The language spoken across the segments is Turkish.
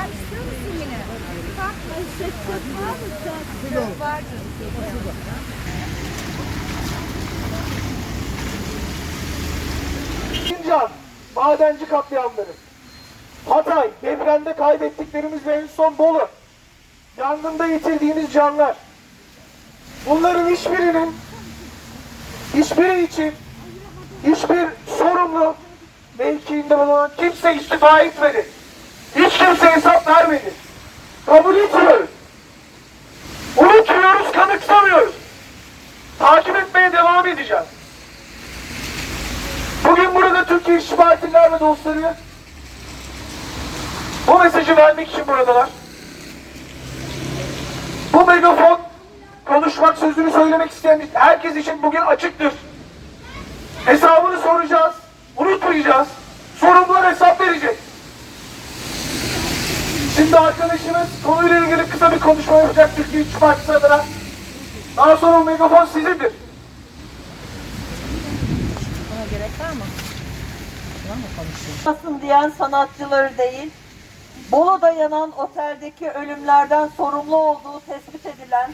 Gel istiyor musun yine? Bak, eşek çok var mı? Çok, çok vardır. Sincan, madenci katliamları. Hatay, depremde kaybettiklerimiz ve en son Bolu. Yangında yitirdiğimiz canlar. Bunların hiçbirinin, hiçbiri için hiçbir sorumlu mevkiinde bulunan kimse istifa etmedi. Kimse hesap vermedi. Kabul etmiyoruz. Unutmuyoruz, kanıksamıyoruz. Takip etmeye devam edeceğiz. Bugün burada Türkiye İşçi Partililer ve dostları bu mesajı vermek için buradalar. Bu megafon konuşmak sözünü söylemek isteyen herkes için bugün açıktır. Hesabını soracağız, unutmayacağız. Sorumlular hesap verecek. Şimdi arkadaşımız konuyla ilgili kısa bir konuşma yapacak Türkiye İşçi Partisi adına. Daha sonra o megafon sizindir. Nasıl diyen sanatçıları değil, Bolu'da yanan oteldeki ölümlerden sorumlu olduğu tespit edilen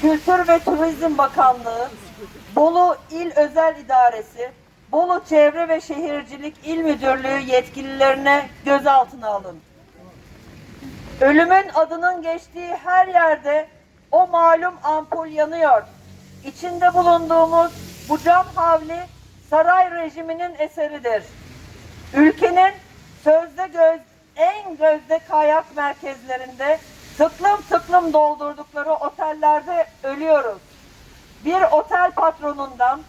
Kültür ve Turizm Bakanlığı, Bolu İl Özel İdaresi, Bolu Çevre ve Şehircilik İl Müdürlüğü yetkililerine gözaltına alın. Ölümün adının geçtiği her yerde o malum ampul yanıyor. İçinde bulunduğumuz bu cam havli saray rejiminin eseridir. Ülkenin sözde göz, en gözde kayak merkezlerinde tıklım tıklım doldurdukları otellerde ölüyoruz. Bir otel patronundan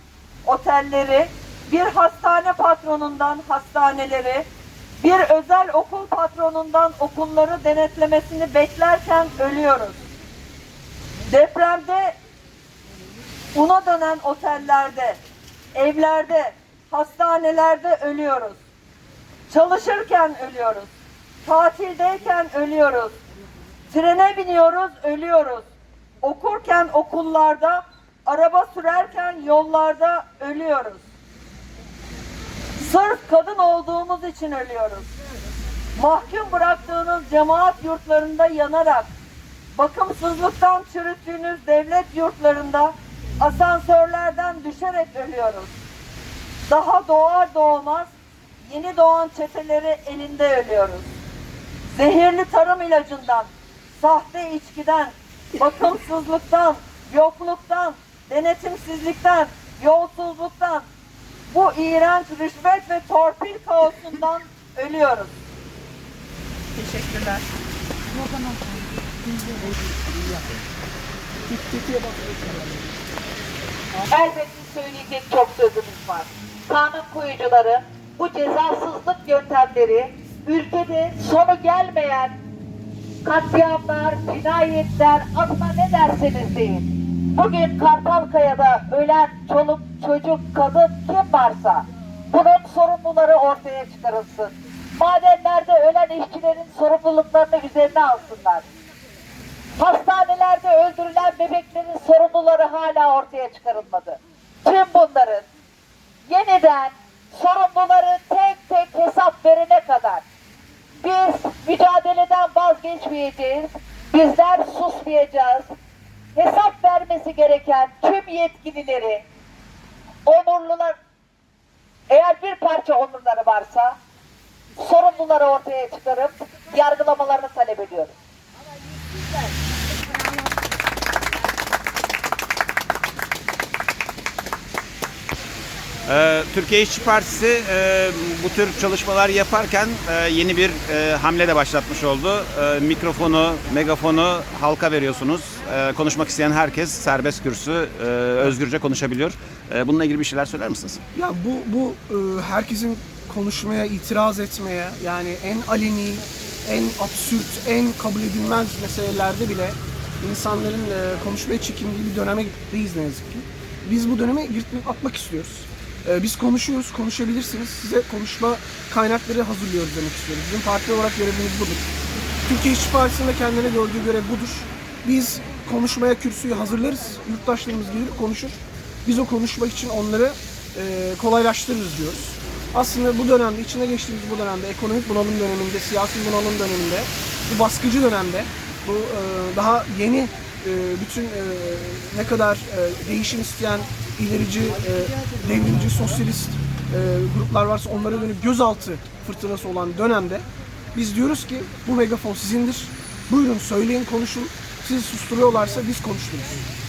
otelleri, bir hastane patronundan hastaneleri, bir özel okul patronundan okulları denetlemesini beklerken ölüyoruz. Depremde una dönen otellerde, evlerde, hastanelerde ölüyoruz. Çalışırken ölüyoruz. Tatildeyken ölüyoruz. Trene biniyoruz, ölüyoruz. Okurken okullarda, araba sürerken yollarda ölüyoruz. Sırf kadın olduğumuz için ölüyoruz. Mahkum bıraktığınız cemaat yurtlarında yanarak, bakımsızlıktan çürüttüğünüz devlet yurtlarında asansörlerden düşerek ölüyoruz. Daha doğar doğmaz yeni doğan çeteleri elinde ölüyoruz. Zehirli tarım ilacından, sahte içkiden, bakımsızlıktan, yokluktan, denetimsizlikten, yolsuzluktan, bu iğrenç rüşvet ve torpil kaosundan ölüyoruz. Teşekkürler. Elbette söyleyecek çok sözümüz var. Kanun koyucuları bu cezasızlık yöntemleri ülkede sonu gelmeyen katliamlar, cinayetler adına ne derseniz deyin. Bugün Kartalkaya'da ölen çoluk, çocuk, kadın kim varsa bunun sorumluları ortaya çıkarılsın. Madenlerde ölen işçilerin sorumluluklarını üzerine alsınlar. Hastanelerde öldürülen bebeklerin sorumluları hala ortaya çıkarılmadı. Tüm bunların yeniden sorumluları tek tek hesap verene kadar biz mücadeleden vazgeçmeyeceğiz. Bizler susmayacağız. Hesap vermesi gereken tüm yetkilileri onurlular eğer bir parça onurları varsa sorumluları ortaya çıkarıp yargılamalarını talep ediyoruz. Ee, Türkiye İşçi Partisi e, bu tür çalışmalar yaparken e, yeni bir e, hamle de başlatmış oldu. Mikrofonu, megafonu halka veriyorsunuz. E, konuşmak isteyen herkes serbest kürsü, e, özgürce konuşabiliyor. E, bununla ilgili bir şeyler söyler misiniz? Ya bu bu e, herkesin konuşmaya, itiraz etmeye yani en aleni, en absürt, en kabul edilmez meselelerde bile insanların e, konuşmaya çekindiği bir döneme gittiyiz ne yazık ki. biz bu döneme yırtmak atmak istiyoruz. Ee, biz konuşuyoruz, konuşabilirsiniz. Size konuşma kaynakları hazırlıyoruz demek istiyoruz. Bizim parti olarak görevimiz budur. Türkiye İşçi Partisi'nde kendine gördüğü görev budur. Biz konuşmaya kürsüyü hazırlarız. Yurttaşlarımız gelir konuşur. Biz o konuşmak için onları e, kolaylaştırırız diyoruz. Aslında bu dönemde, içine geçtiğimiz bu dönemde, ekonomik bunalım döneminde, siyasi bunalım döneminde, bu baskıcı dönemde, bu e, daha yeni e, bütün e, ne kadar e, değişim isteyen ilerici, e, devrimci, sosyalist e, gruplar varsa onlara dönüp gözaltı fırtınası olan dönemde biz diyoruz ki bu megafon sizindir. Buyurun söyleyin konuşun. Sizi susturuyorlarsa biz konuştururuz.